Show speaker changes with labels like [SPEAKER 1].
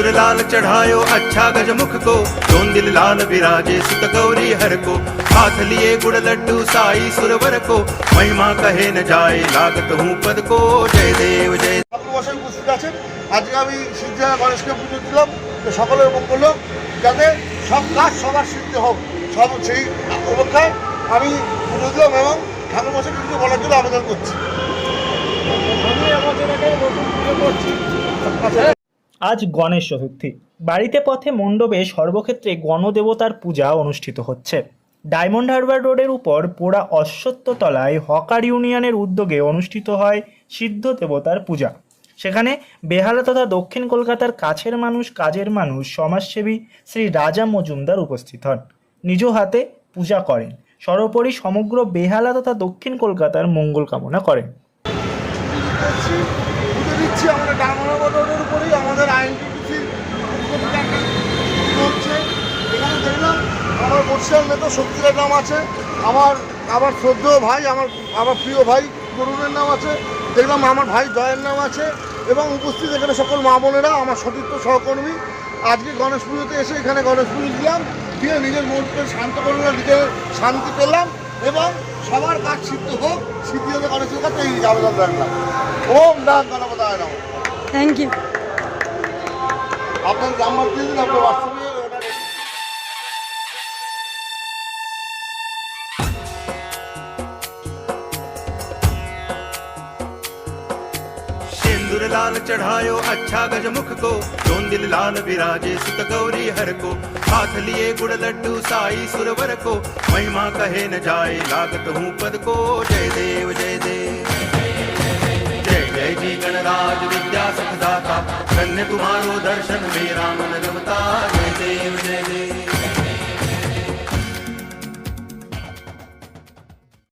[SPEAKER 1] लाल चढ़ायो अच्छा गजमुख को जोन दिल लाल विराजे सुत गौरी हर को हाथ लिए गुड़ लड्डू साई सुरवर को महिमा कहे न जाए लागत हूँ पद को जय देव जय
[SPEAKER 2] ঠাকুরমশাই উপস্থিত আছেন আজকে আমি সিদ্ধিয়া গণেশকে পুজো দিলাম তো সকলের মঙ্গল হোক যাতে সব কাজ সবার সিদ্ধি হোক সব সেই অপেক্ষায় আমি পুজো দিলাম এবং ঠাকুরমশাইকে কিছু বলার জন্য আবেদন করছি আচ্ছা
[SPEAKER 3] আজ গণেশ চতুর্থী। বাড়িতে পথে মণ্ডপে সর্বক্ষেত্রে গণদেবতার পূজা অনুষ্ঠিত হচ্ছে। ডায়মন্ড হারবার রোডের উপর পোড়া অশ্বত্থতলায় হকার ইউনিয়নের উদ্যোগে অনুষ্ঠিত হয় সিদ্ধ দেবতার পূজা। সেখানে বেহালা তথা দক্ষিণ কলকাতার কাছের মানুষ, কাজের মানুষ, সমাজসেবী শ্রী রাজা মজুমদার উপস্থিত হন। নিজ হাতে পূজা করেন। সর্বোপরি সমগ্র বেহালা তথা দক্ষিণ কলকাতার মঙ্গল কামনা করেন।
[SPEAKER 2] আমাদের আইনটিসি হচ্ছে, এখানে দেখলাম আমার বর্ষিয়াল নেতা শক্তির নাম আছে, আমার আমার শ্রদ্ধেয় ভাই, আমার আমার প্রিয় ভাই তরুণের নাম আছে, দেখলাম আমার ভাই জয়ের নাম আছে, এবং উপস্থিত এখানে সকল মা বোনেরা, আমার সতীর্থ সহকর্মী। আজকে গণেশ পুজোতে এসে এখানে গণেশ পুজো দিলাম, দিয়ে নিজের মনকে শান্ত করলাম, নিজের শান্তি পেলাম, এবং সবার কাজ সিদ্ধ হোক, সিদ্ধি হতে গণেশের কাছে এই আবেদন রাখলাম। ওম ডাক গণপতায় নাম।
[SPEAKER 4] থ্যাংক ইউ
[SPEAKER 2] আপনার নাম্বার দিয়ে দিন আপনার হোয়াটসঅ্যাপে ওটা
[SPEAKER 1] सिंदूर लाल चढ़ायो अच्छा गजमुख को जोन दिल लाल विराजे सुत गौरी हर को हाथ लिए गुड़ लड्डू साई सुरवर को महिमा कहे न जाए लागत हूँ पद को जय देव जय देव जय जय जी गणराज विद्या सुखदाता धन्य तुम्हारो दर्शन मेरा मन रमता जय देव जय देव।